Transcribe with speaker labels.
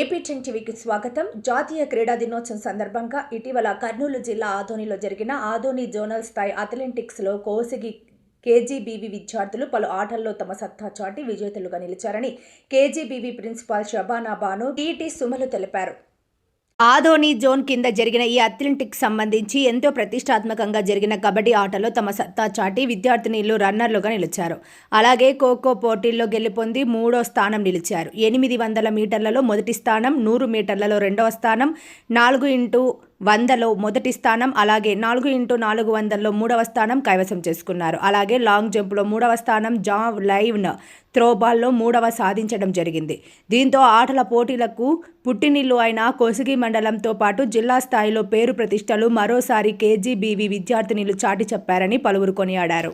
Speaker 1: AP ten టీవీకి స్వాగతం. జాతీయ క్రీడా దినోత్సవం సందర్భంగా ఇటీవల కర్నూలు జిల్లా ఆదోనిలో జరిగిన ఆదోని జోనల్ స్థాయి అథ్లెటిక్స్లో కోసిగి కేజీబీవీ విద్యార్థులు పలు ఆటల్లో తమ సత్తా చాటి విజేతలుగా నిలిచారని KGBV principal Shabana Banu TT సుమలు తెలిపారు. ఆదోని జోన్ కింద జరిగిన ఈ అథ్లెటిక్స్ సంబంధించి ఎంతో ప్రతిష్టాత్మకంగా జరిగిన కబడ్డీ ఆటలో తమ సత్తా చాటి విద్యార్థినిలు రన్నర్లుగా నిలిచారు. అలాగే ఖోఖో పోటీల్లో గెలుపొంది మూడో స్థానం నిలిచారు. ఎనిమిది వందల మీటర్లలో మొదటి స్థానం నూరు మీటర్లలో రెండవ స్థానం నాలుగు ఇంటూ వందలో మొదటి స్థానం అలాగే నాలుగు ఇంటూ నాలుగు వందల్లో మూడవ స్థానం కైవసం చేసుకున్నారు. అలాగే లాంగ్ జంప్లో మూడవ స్థానం జా లైవ్న్ త్రోబాల్లో మూడవ సాధించడం జరిగింది. దీంతో ఆటల పోటీలకు పుట్టినిల్లు అయిన కొసిగి మండలంతో పాటు జిల్లా స్థాయిలో పేరు ప్రతిష్టలు మరోసారి కేజీబీవీ విద్యార్థినిలు చాటి చెప్పారని పలువురు కొనియాడారు.